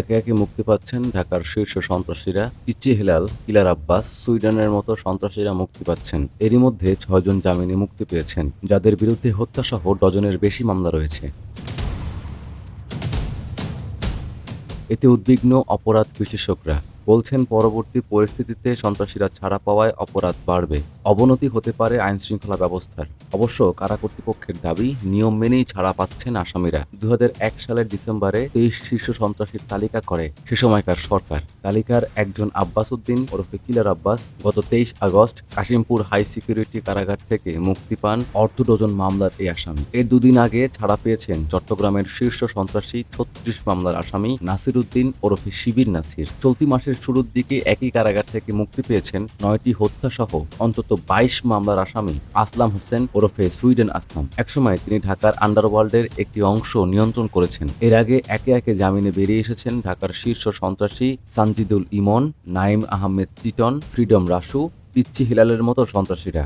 একে একে মুক্তি পাচ্ছেন ঢাকার শীর্ষ সন্ত্রাসীরা। ইচ্ছি হেলাল, কিলার আব্বাস, সুইডেনের মতো সন্ত্রাসীরা মুক্তি পাচ্ছেন। এরই মধ্যে ছয়জন জামিনে মুক্তি পেয়েছেন, যাদের বিরুদ্ধে হত্যাসহ ডজনের বেশি মামলা রয়েছে। এতে উদ্বিগ্ন অপরাধ বিশেষজ্ঞরা বলছেন পরবর্তী পরিস্থিতিতে সন্ত্রাসীরা ছাড়া পাওয়ায় অপরাধ বাড়বে। অবনতি হতে পারে আইন শৃঙ্খলা ব্যবস্থার। অবশ্য কারা কর্তৃপক্ষের দাবি, নিয়ম মেনেই ছাড়া পাচ্ছেন আসামিরা। দু হাজার এক সালের ডিসেম্বরে তেইশ শীর্ষ সন্ত্রাসীর তালিকা করে সে সময়কার সরকার। তালিকার একজন আব্বাস উদ্দিন ওরফে কিলার আব্বাস গত তেইশ আগস্ট কাশিমপুর হাই সিকিউরিটি কারাগার থেকে মুক্তি পান অর্ধ ডজন মামলার এই আসামি। এর দুদিন আগে ছাড়া পেয়েছেন চট্টগ্রামের শীর্ষ সন্ত্রাসী ছত্রিশ মামলার আসামি নাসির উদ্দিন ওরফে শিবির নাসির। চলতি মাসের শুরুর দিকে একই কারাগার থেকে মুক্তি পেয়েছেন নয়টি হত্যাসহ অন্তত বাইশ মামলার আসামি আসলাম হোসেন ওরফে সুইডেন আসলাম। একসময় তিনি ঢাকার আন্ডারওয়ার্ল্ডের একটি অংশ নিয়ন্ত্রণ করেছেন। এর আগে একে একে জামিনে বেরিয়ে এসেছেন ঢাকার শীর্ষ সন্ত্রাসী সানজিদুল ইমন, নাইম আহমেদ টিটন, ফ্রিডম রাসু পিচ্ছি হিলালের মতো সন্ত্রাসীরা।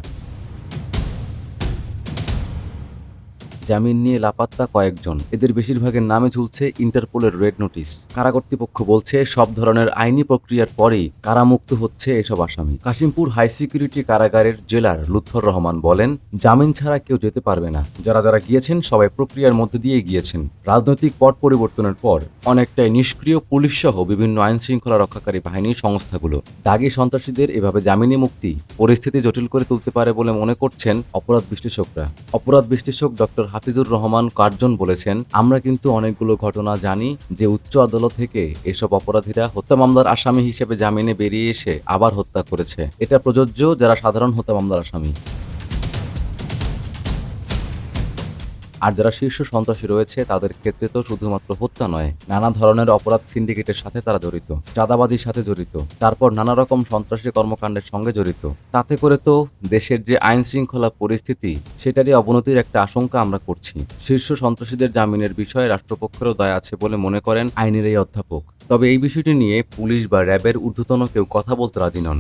জামিন নিয়ে লাপাত্তা কয়েকজন। এদের বেশিরভাগের নামে ঝুলছে ইন্টারপোলের রেড নোটিশ। কারা কর্তৃপক্ষ বলছে, সব ধরনের আইনি প্রক্রিয়ার পরেই কারামুক্ত হচ্ছে এসব আসামি। কাশিমপুর হাই সিকিউরিটি কারাগারের জেলার লুৎফর রহমান বলেন, জামিন ছাড়া কেউ যেতে পারবে না। যারা যারা গিয়েছেন, সবাই প্রক্রিয়ার মধ্যে দিয়ে গিয়েছেন। রাজনৈতিক পট পরিবর্তনের পর অনেকটাই নিষ্ক্রিয় পুলিশ সহ বিভিন্ন আইন শৃঙ্খলা রক্ষাকারী বাহিনীর সংস্থাগুলো। দাগি সন্ত্রাসীদের এভাবে জামিনে মুক্তি পরিস্থিতি জটিল করে তুলতে পারে বলে মনে করছেন অপরাধ বিশ্লেষকরা। অপরাধ বিশ্লেষক ডক্টর হাফিজুর রহমান কার্জন বলেছেন, আমরা কিন্তু অনেকগুলো ঘটনা জানি যে উচ্চ আদালত থেকে এসব অপরাধীরা হত্যা মামলার আসামি হিসেবে জামিনে বেরিয়ে এসে আবার হত্যা করেছে। এটা প্রযোজ্য যারা সাধারণ হত্যা মামলার আসামি। আর যারা শীর্ষ সন্ত্রাসী রয়েছে, তাদের ক্ষেত্রে তো শুধুমাত্র হত্যা নয়, নানা ধরনের অপরাধ সিন্ডিকেটের সাথে তারা জড়িত, চাঁদাবাজির সাথে জড়িত, তারপর নানা রকম সন্ত্রাসী কর্মকাণ্ডের সঙ্গে জড়িত। তাতে করে তো দেশের যে আইন শৃঙ্খলা পরিস্থিতি, সেটারই অবনতির একটা আশঙ্কা আমরা করছি। শীর্ষ সন্ত্রাসীদের জামিনের বিষয়ে রাষ্ট্রপক্ষেরও দায় আছে বলে মনে করেন আইনের এই অধ্যাপক। তবে এই বিষয়টি নিয়ে পুলিশ বা র্যাবের ঊর্ধ্বতন কেউ কথা বলতে রাজি নন।